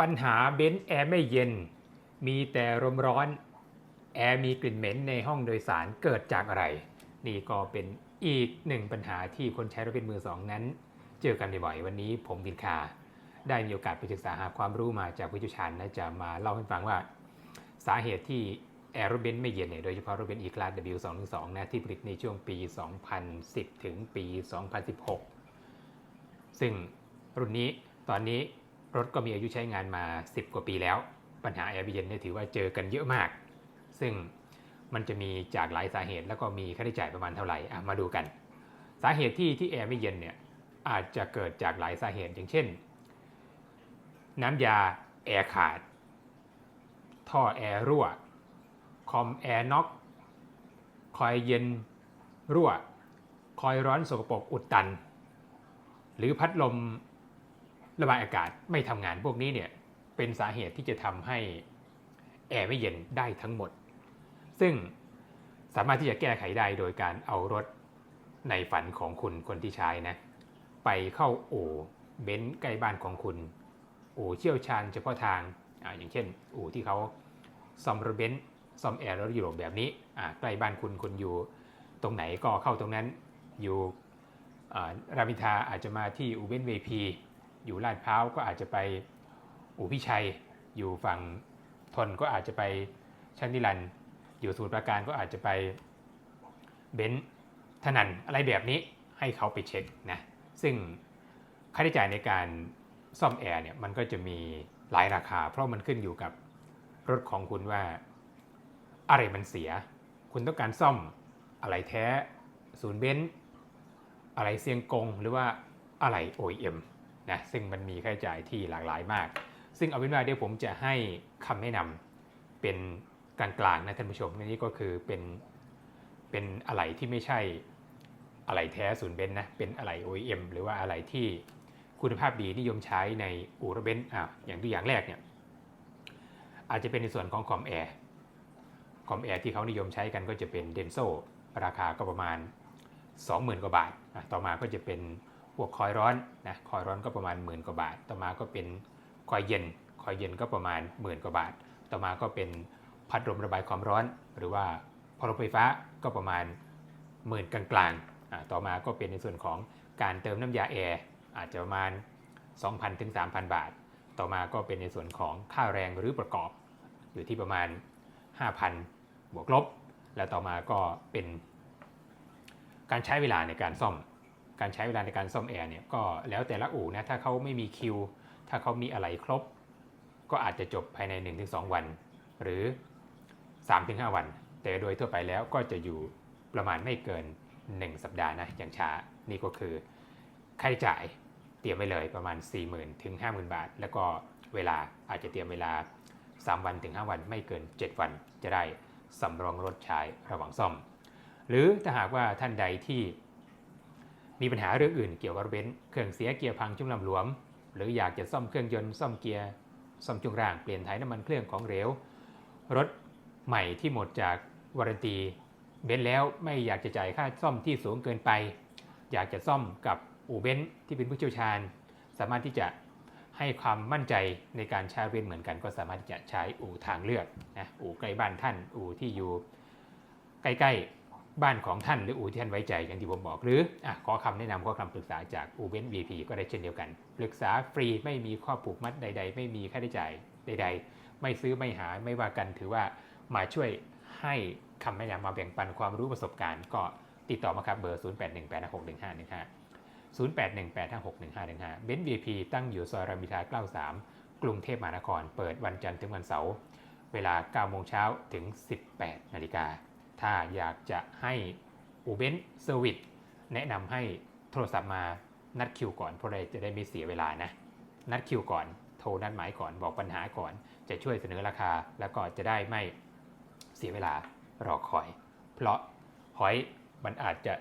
ปัญหาเบนซ์แอร์ไม่เย็น มีแต่ลมร้อน แอร์มีกลิ่นเหม็นในห้องโดยสารเกิดจากอะไร นี่ก็เป็นอีกหนึ่งปัญหาที่คนใช้รถเป็นมือสองนั้น เจอกันบ่อยๆวันนี้ผมบินคา ได้มีโอกาสไปศึกษาหาความรู้มาจากผู้เชี่ยวชาญนะจะมาเล่าให้ฟังว่า สาเหตุที่แอร์รถเบนซ์ไม่เย็นเนี่ยโดยเฉพาะรถเบนซ์ E-Class W212 นะที่ผลิตในช่วงปี 2010 ถึงปี 2016 ซึ่งรุ่นนี้ตอนนี้ รถก็มีอายุใช้งานมา 10 กว่าปีแล้ว ปัญหาแอร์ไม่เย็นเนี่ยถือว่าเจอกันเยอะมาก ซึ่งมันจะมีจากหลายสาเหตุแล้วก็มีค่าใช้จ่ายประมาณเท่าไหร่มาดูกัน สาเหตุที่ที่แอร์ไม่เย็นเนี่ยอาจจะเกิดจากหลายสาเหตุอย่างเช่น น้ำยาแอร์ขาด ท่อแอร์รั่ว คอมแอร์น็อก คอยเย็นรั่ว คอยร้อนสกปรกอุดตัน หรือพัดลม ระบายอากาศไม่ทำงานพวกนี้เนี่ยเป็นสาเหตุที่จะทำให้แอร์ไม่เย็นได้ทั้งหมด ซึ่งสามารถที่จะแก้ไขได้โดยการเอารถในฝันของคุณคนที่ใช้นะ ไปเข้าโอเบนซ์ใกล้บ้านของคุณ โอเชี่ยวชาญเฉพาะทางอาอย่างเช่นโอที่เขาซ่อมรถเบนซ์ซ่อมแอร์รถยุโรปแบบนี้ใกล้บ้านคุณคุณอยู่ ตรงไหนก็เข้าตรงนั้นอยู่รามิทาอาจจะมาที่อูเบนเวพี อยู่ลาดพร้าวก็อาจจะไปอู่พิชัย อยู่ฝั่งทนก็อาจจะไปชันนิรันอยู่สมุทรปราการก็อาจจะไปเบนซ์ถนันอะไรแบบนี้ให้เขาไปเช็คนะซึ่งค่าใช้จ่ายในการซ่อมแอร์เนี่ยมันก็จะมีหลายราคา เพราะมันขึ้นอยู่กับรถของคุณว่าอะไรมันเสีย คุณต้องการซ่อมอะไรแท้ศูนย์เบนซ์อะไรเซียงกงหรือว่าอะไร OEM นะซึ่งมันมีค่าใช้จ่ายที่หลากหลายมาก ซึ่งเอาเป็นว่าเดี๋ยวผมจะให้คำแนะนำเป็นกลางๆนะท่านผู้ชมนี่ก็คือเป็นเป็นอะไรที่ไม่ใช่อะไรแท้ศูนย์เบนนะเป็นอะไร OEM หรือว่าอะไรที่คุณภาพดีนิยมใช้ในอู่รถเบนซ์อะอย่างตัวอย่างแรกเนี่ยอาจจะเป็นในส่วนของคอมแอร์คอมแอร์ที่เขานิยมใช้กันก็จะเป็นเดนโซราคาก็ประมาณ 20,000 กว่าบาท ต่อมาก็จะเป็น พวกคอยร้อนนะคอยร้อนก็ประมาณหมื่นกว่าบาท ต่อมาก็เป็นคอยเย็น คอยเย็นก็ประมาณหมื่นกว่าบาท ต่อมาก็เป็นพัดลมระบายความร้อน หรือว่าพัดลมไฟฟ้าก็ประมาณหมื่นกลางๆต่อมาก็เป็นในส่วนของการเติมน้ำยาแอร์อาจจะประมาณ 2,000ถึง3,000 บาท ต่อมาก็เป็นในส่วนของค่าแรงหรือประกอบ อยู่ที่ประมาณ 5,000 บวกลบ แล้วต่อมาก็เป็นการใช้เวลาในการซ่อม การใช้เวลาในการซ่อมแอร์เนี่ยก็แล้วแต่ละอู่นะถ้าเขาไม่มีคิว ถ้าเขามีอะไรครบ ก็อาจจะจบภายใน 1-2 วัน หรือ 3-5 วัน แต่โดยทั่วไปแล้วก็จะอยู่ประมาณไม่เกิน 1 สัปดาห์นะอย่างช้านี่ก็คือค่าใช้จ่ายเตรียมไว้เลยประมาณ 40,000ถึง50,000 บาท แล้วก็เวลาอาจจะเตรียมเวลา 3 วันถึง 5 วันไม่เกิน 7 วันจะได้สำรองรถใช้ระหว่างซ่อม หรือถ้าหากว่าท่านใดที่ มีปัญหาเรื่องอื่นเกี่ยวกับรถเบนซ์เครื่องเสียเกียร์พังช่วงลำหลวม หรืออยากจะซ่อมเครื่องยนต์ซ่อมเกียร์ซ่อมช่วงล่างเปลี่ยนถ่ายน้ำมันเครื่องของเหลวรถใหม่ที่หมดจากวารันตีเบนซ์แล้วไม่อยากจะจ่ายค่าซ่อมที่สูงเกินไป อยากจะซ่อมกับอู่เบนซ์ที่เป็นผู้เชี่ยวชาญ สามารถที่จะให้ความมั่นใจในการใช้เบนซ์เหมือนกัน ก็สามารถที่จะใช้อู่ทางเลือกนะอู่ใกล้บ้านท่านอู่ที่อยู่ใกล้ๆ บ้านของท่านหรืออู่ที่ท่านไว้ใจอย่างที่ผมบอกหรืออขอคำแนะนำขอคำปรึกษาจากอูเบนซ์ VP ก็ได้เช่นเดียวกัน ปรึกษาฟรีไม่มีข้อผูกมัดใด ๆ ไม่มีค่าใช้จ่ายใด ๆ ไม่ซื้อไม่หาไม่ว่ากันถือว่ามาช่วยให้คำแนะนำมาแบ่งปันความรู้ประสบการณ์ ก็ติดต่อมาครับเบอร์ 0818611515 0818561515เบนซ์ VIP ตั้งอยู่ซอยรามอินทรา93 กรุงเทพมหานคร เปิดวันจันทร์ถึงวันเสาร์เวลา9โมงเช้าถึง 18นาฬิกา ถ้าอยากจะให้อูเบนเซอร์วิสแนะนำให้โทรศัพท์มานัดคิวก่อนเพราะเรจะได้ไม่เสียเวลานะ นัดคิวก่อน โทรนัดหมายก่อนบอกปัญหาก่อน จะช่วยเสนอราคาแล้วก็จะได้ไม่เสียเวลารอคอย เพราะหอยมันอาจจะ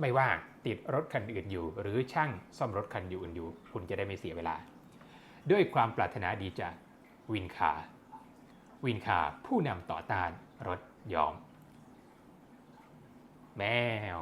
ไม่ว่างติดรถคันอื่นอยู่ หรือช่างซ่อมรถคันอื่นอยู่ คุณจะได้ไม่เสียเวลา ด้วยความปรารถนาดีจากวินคา วินคาผู้นำต่อต้านรถยอม แมว